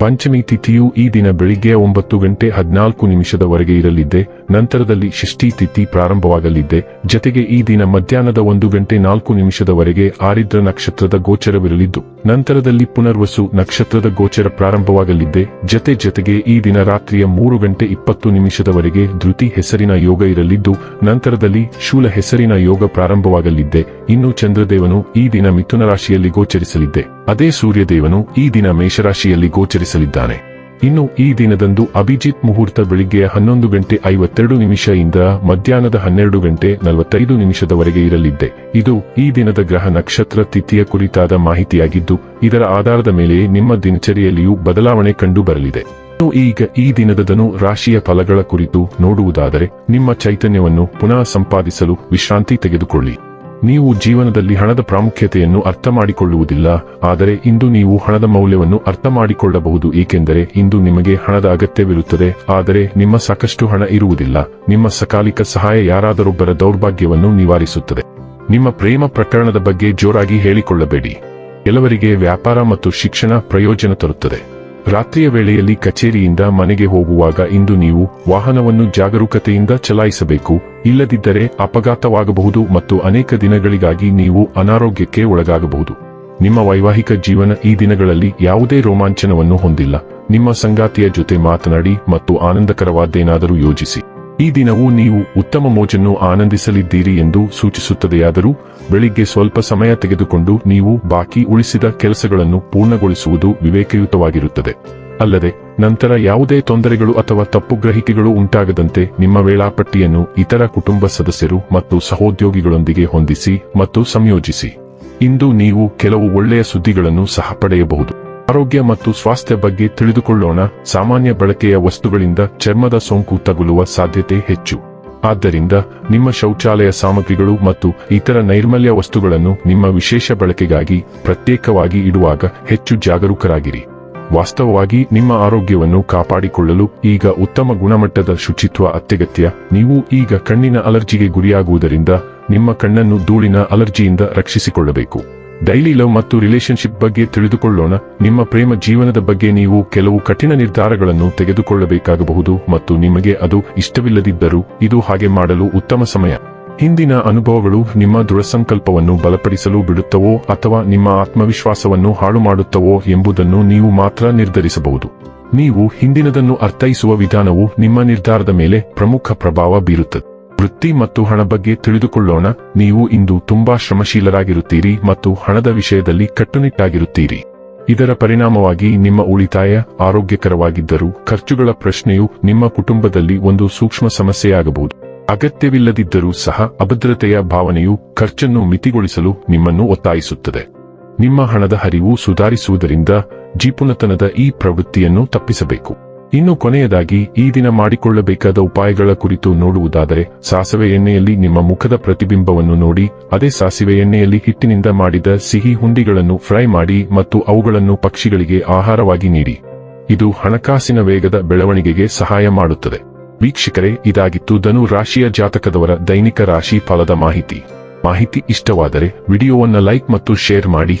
ಪಂಚಮಿ ತಿಥಿಯು ಈ ದಿನ ಬೆಳಿಗ್ಗೆ ಒಂಬತ್ತು ಗಂಟೆ ಹದಿನಾಲ್ಕು ನಿಮಿಷದವರೆಗೆ ಇರಲಿದ್ದೆ, ನಂತರದಲ್ಲಿ ಷಷ್ಠಿ ತಿಥಿ ಪ್ರಾರಂಭವಾಗಲಿದ್ದೆ. ಜತೆಗೆ ಈ ದಿನ ಮಧ್ಯಾಹ್ನದ ಒಂದು ಗಂಟೆ ನಾಲ್ಕು ನಿಮಿಷದವರೆಗೆ ಆರಿದ್ರ ನಕ್ಷತ್ರದ ಗೋಚರವಿರಲಿದ್ದು, ನಂತರದಲ್ಲಿ ಪುನರ್ವಸು ನಕ್ಷತ್ರದ ಗೋಚರ ಪ್ರಾರಂಭವಾಗಲಿದ್ದೆ. ಜತೆ ಜತೆಗೆ ಈ ದಿನ ರಾತ್ರಿಯ ಮೂರು ಗಂಟೆ ಇಪ್ಪತ್ತು ನಿಮಿಷದವರೆಗೆ ಧೃತಿ ಹೆಸರಿನ ಯೋಗ ಇರಲಿದ್ದು, ನಂತರದಲ್ಲಿ ಶೂಲ ಹೆಸರಿನ ಯೋಗ ಪ್ರಾರಂಭವಾಗಲಿದ್ದೆ. ಇನ್ನು ಚಂದ್ರದೇವನು ಈ ದಿನ ಮಿಥುನ ರಾಶಿಯಲ್ಲಿ ಗೋಚರಿಸಲಿದ್ದೆ. ಅದೇ ಸೂರ್ಯದೇವನು ಈ ದಿನ ಮೇಷರಾಶಿಯಲ್ಲಿ ಗೋಚರಿಸಲಿದ್ದಾನೆ. ಇನ್ನು ಈ ದಿನದಂದು ಅಭಿಜಿತ್ ಮುಹೂರ್ತ ಬೆಳಿಗ್ಗೆ ಹನ್ನೊಂದು ಗಂಟೆ ಐವತ್ತೆರಡು ನಿಮಿಷದಿಂದ ಮಧ್ಯಾಹ್ನದ ಹನ್ನೆರಡು ಗಂಟೆ ನಲವತ್ತೈದು ನಿಮಿಷದವರೆಗೆ ಇರಲಿದ್ದೆ. ಇದು ಈ ದಿನದ ಗ್ರಹ ನಕ್ಷತ್ರ ತಿಥಿಯ ಕುರಿತಾದ ಮಾಹಿತಿಯಾಗಿದ್ದು, ಇದರ ಆಧಾರದ ಮೇಲೆ ನಿಮ್ಮ ದಿನಚರಿಯಲ್ಲಿಯೂ ಬದಲಾವಣೆ ಕಂಡು ಬರಲಿದೆ ಈಗ ಈ ದಿನದದನು ರಾಶಿಯ ಫಲಗಳ ಕುರಿತು ನೋಡುವುದಾದರೆ, ನಿಮ್ಮ ಚೈತನ್ಯವನ್ನು ಪುನಃ ಸಂಪಾದಿಸಲು ವಿಶ್ರಾಂತಿ ತೆಗೆದುಕೊಳ್ಳಿ. ನೀವು ಜೀವನದಲ್ಲಿ ಹಣದ ಪ್ರಾಮುಖ್ಯತೆಯನ್ನು ಅರ್ಥ ಮಾಡಿಕೊಳ್ಳುವುದಿಲ್ಲ ಆದರೆ ಇಂದು ನೀವು ಹಣದ ಮೌಲ್ಯವನ್ನು ಅರ್ಥ ಮಾಡಿಕೊಳ್ಳಬಹುದು ಏಕೆಂದರೆ ಇಂದು ನಿಮಗೆ ಹಣದ ಅಗತ್ಯವಿರುತ್ತದೆ, ಆದರೆ ನಿಮ್ಮ ಸಾಕಷ್ಟು ಹಣ ಇರುವುದಿಲ್ಲ. ನಿಮ್ಮ ಸಕಾಲಿಕ ಸಹಾಯ ಯಾರಾದರೊಬ್ಬರ ದೌರ್ಭಾಗ್ಯವನ್ನು ನಿವಾರಿಸುತ್ತದೆ. ನಿಮ್ಮ ಪ್ರೇಮ ಪ್ರಕರಣದ ಬಗ್ಗೆ ಜೋರಾಗಿ ಹೇಳಿಕೊಳ್ಳಬೇಡಿ. ಕೆಲವರಿಗೆ ವ್ಯಾಪಾರ ಮತ್ತು ಶಿಕ್ಷಣ ಪ್ರಯೋಜನ ತರುತ್ತದೆ. ರಾತ್ರಿಯ ವೇಳೆಯಲ್ಲಿ ಕಚೇರಿಯಿಂದ ಮನೆಗೆ ಹೋಗುವಾಗ ಇಂದು ನೀವು ವಾಹನವನ್ನು ಜಾಗರೂಕತೆಯಿಂದ ಚಲಾಯಿಸಬೇಕು, ಇಲ್ಲದಿದ್ದರೆ ಅಪಘಾತವಾಗಬಹುದು ಮತ್ತು ಅನೇಕ ದಿನಗಳಿಗಾಗಿ ನೀವು ಅನಾರೋಗ್ಯಕ್ಕೆ ಒಳಗಾಗಬಹುದು. ನಿಮ್ಮ ವೈವಾಹಿಕ ಜೀವನ ಈ ದಿನಗಳಲ್ಲಿ ಯಾವುದೇ ರೋಮಾಂಚನವನ್ನು ಹೊಂದಿಲ್ಲ. ನಿಮ್ಮ ಸಂಗಾತಿಯ ಜೊತೆ ಮಾತನಾಡಿ ಮತ್ತು ಆನಂದಕರವಾದ್ದೇನಾದರೂ ಯೋಜಿಸಿ. ಈ ದಿನವೂ ನೀವು ಉತ್ತಮ ಮೋಜನ್ನು ಆನಂದಿಸಲಿದ್ದೀರಿ ಎಂದು ಸೂಚಿಸುತ್ತದೆಯಾದರೂ, ಬೆಳಿಗ್ಗೆ ಸ್ವಲ್ಪ ಸಮಯ ತೆಗೆದುಕೊಂಡು ನೀವು ಬಾಕಿ ಉಳಿಸಿದ ಕೆಲಸಗಳನ್ನು ಪೂರ್ಣಗೊಳಿಸುವುದು ವಿವೇಕಯುತವಾಗಿರುತ್ತದೆ. ಅಲ್ಲದೆ, ನಂತರ ಯಾವುದೇ ತೊಂದರೆಗಳು ಅಥವಾ ತಪ್ಪುಗ್ರಹಿಕೆಗಳು ಉಂಟಾಗದಂತೆ ನಿಮ್ಮ ವೇಳಾಪಟ್ಟಿಯನ್ನು ಇತರ ಕುಟುಂಬ ಸದಸ್ಯರು ಮತ್ತು ಸಹೋದ್ಯೋಗಿಗಳೊಂದಿಗೆ ಹೊಂದಿಸಿ ಮತ್ತು ಸಂಯೋಜಿಸಿ. ಇಂದು ನೀವು ಕೆಲವು ಒಳ್ಳೆಯ ಸುದ್ದಿಗಳನ್ನು ಸಹ ಪಡೆಯಬಹುದು. ಆರೋಗ್ಯ ಮತ್ತು ಸ್ವಾಸ್ಥ್ಯ ಬಗ್ಗೆ ತಿಳಿದುಕೊಳ್ಳೋಣ. ಸಾಮಾನ್ಯ ಬಳಕೆಯ ವಸ್ತುಗಳಿಂದ ಚರ್ಮದ ಸೋಂಕು ತಗುಲುವ ಸಾಧ್ಯತೆ ಹೆಚ್ಚು. ಆದ್ದರಿಂದ ನಿಮ್ಮ ಶೌಚಾಲಯ ಸಾಮಗ್ರಿಗಳು ಮತ್ತು ಇತರ ನೈರ್ಮಲ್ಯ ವಸ್ತುಗಳನ್ನು ನಿಮ್ಮ ವಿಶೇಷ ಬಳಕೆಗಾಗಿ ಪ್ರತ್ಯೇಕವಾಗಿ ಇಡುವಾಗ ಹೆಚ್ಚು ಜಾಗರೂಕರಾಗಿರಿ. ವಾಸ್ತವವಾಗಿ ನಿಮ್ಮ ಆರೋಗ್ಯವನ್ನು ಕಾಪಾಡಿಕೊಳ್ಳಲು ಈಗ ಉತ್ತಮ ಗುಣಮಟ್ಟದ ಶುಚಿತ್ವ ಅತ್ಯಗತ್ಯ. ನೀವು ಈಗ ಕಣ್ಣಿನ ಅಲರ್ಜಿಗೆ ಗುರಿಯಾಗುವುದರಿಂದ ನಿಮ್ಮ ಕಣ್ಣನ್ನು ಧೂಳಿನ ಅಲರ್ಜಿಯಿಂದ ರಕ್ಷಿಸಿಕೊಳ್ಳಬೇಕು. ಡೈಲಿ ಲವ್ ಮತ್ತು ರಿಲೇಶನ್ಶಿಪ್ ಬಗ್ಗೆ ತಿಳಿದುಕೊಳ್ಳೋಣ. ನಿಮ್ಮ ಪ್ರೇಮ ಜೀವನದ ಬಗ್ಗೆ ನೀವು ಕೆಲವು ಕಠಿಣ ನಿರ್ಧಾರಗಳನ್ನು ತೆಗೆದುಕೊಳ್ಳಬೇಕಾಗಬಹುದು ಮತ್ತು ನಿಮಗೆ ಅದು ಇಷ್ಟವಿಲ್ಲದಿದ್ದರೂ ಇದು ಹಾಗೆ ಮಾಡಲು ಉತ್ತಮ ಸಮಯ. ಹಿಂದಿನ ಅನುಭವಗಳು ನಿಮ್ಮ ದೃಢಸಂಕಲ್ಪವನ್ನು ಬಲಪಡಿಸಲು ಬಿಡುತ್ತವೋ ಅಥವಾ ನಿಮ್ಮ ಆತ್ಮವಿಶ್ವಾಸವನ್ನು ಹಾಳು ಮಾಡುತ್ತವೋ ಎಂಬುದನ್ನು ನೀವು ಮಾತ್ರ ನಿರ್ಧರಿಸಬಹುದು. ನೀವು ಹಿಂದಿನದನ್ನು ಅರ್ಥೈಸುವ ವಿಧಾನವು ನಿಮ್ಮ ನಿರ್ಧಾರದ ಮೇಲೆ ಪ್ರಮುಖ ಪ್ರಭಾವ ಬೀರುತ್ತದೆ. ವೃತ್ತಿ ಮತ್ತು ಹಣ ಬಗ್ಗೆ ತಿಳಿದುಕೊಳ್ಳೋಣ. ನೀವು ಇಂದು ತುಂಬಾ ಶ್ರಮಶೀಲರಾಗಿರುತ್ತೀರಿ ಮತ್ತು ಹಣದ ವಿಷಯದಲ್ಲಿ ಕಟ್ಟುನಿಟ್ಟಾಗಿರುತ್ತೀರಿ. ಇದರ ಪರಿಣಾಮವಾಗಿ ನಿಮ್ಮ ಉಳಿತಾಯ ಆರೋಗ್ಯಕರವಾಗಿದ್ದರೂ ಖರ್ಚುಗಳ ಪ್ರಶ್ನೆಯು ನಿಮ್ಮ ಕುಟುಂಬದಲ್ಲಿ ಒಂದು ಸೂಕ್ಷ್ಮ ಸಮಸ್ಯೆಯಾಗಬಹುದು. ಅಗತ್ಯವಿಲ್ಲದಿದ್ದರೂ ಸಹ ಅಭದ್ರತೆಯ ಭಾವನೆಯು ಖರ್ಚನ್ನು ಮಿತಿಗೊಳಿಸಲು ನಿಮ್ಮನ್ನು ಒತ್ತಾಯಿಸುತ್ತದೆ. ನಿಮ್ಮ ಹಣದ ಹರಿವು ಸುಧಾರಿಸುವುದರಿಂದ ಜೀಪುನತನದ ಈ ಪ್ರವೃತ್ತಿಯನ್ನು ತಪ್ಪಿಸಬೇಕು. ಇನ್ನು ಕೊನೆಯದಾಗಿ, ಈ ದಿನ ಮಾಡಿಕೊಳ್ಳಬೇಕಾದ ಉಪಾಯಗಳ ಕುರಿತು ನೋಡುವುದಾದರೆ, ಸಾಸಿವೆ ಎಣ್ಣೆಯಲ್ಲಿ ನಿಮ್ಮ ಮುಖದ ಪ್ರತಿಬಿಂಬವನ್ನು ನೋಡಿ, ಅದೇ ಸಾಸಿವೆ ಎಣ್ಣೆಯಲ್ಲಿ ಹಿಟ್ಟಿನಿಂದ ಮಾಡಿದ ಸಿಹಿ ಹುಂಡಿಗಳನ್ನು ಫ್ರೈ ಮಾಡಿ ಮತ್ತು ಅವುಗಳನ್ನು ಪಕ್ಷಿಗಳಿಗೆ ಆಹಾರವಾಗಿ ನೀಡಿ. ಇದು ಹಣಕಾಸಿನ ವೇಗದ ಬೆಳವಣಿಗೆಗೆ ಸಹಾಯ ಮಾಡುತ್ತದೆ. ವೀಕ್ಷಕರೇ, ಇದಾಗಿತ್ತು ಧನು ರಾಶಿಯ ಜಾತಕದವರ ದೈನಿಕ ರಾಶಿ ಫಲದ ಮಾಹಿತಿ. ಮಾಹಿತಿ ಇಷ್ಟವಾದರೆ, ವಿಡಿಯೋವನ್ನು ಲೈಕ್ ಮತ್ತು ಶೇರ್ ಮಾಡಿ.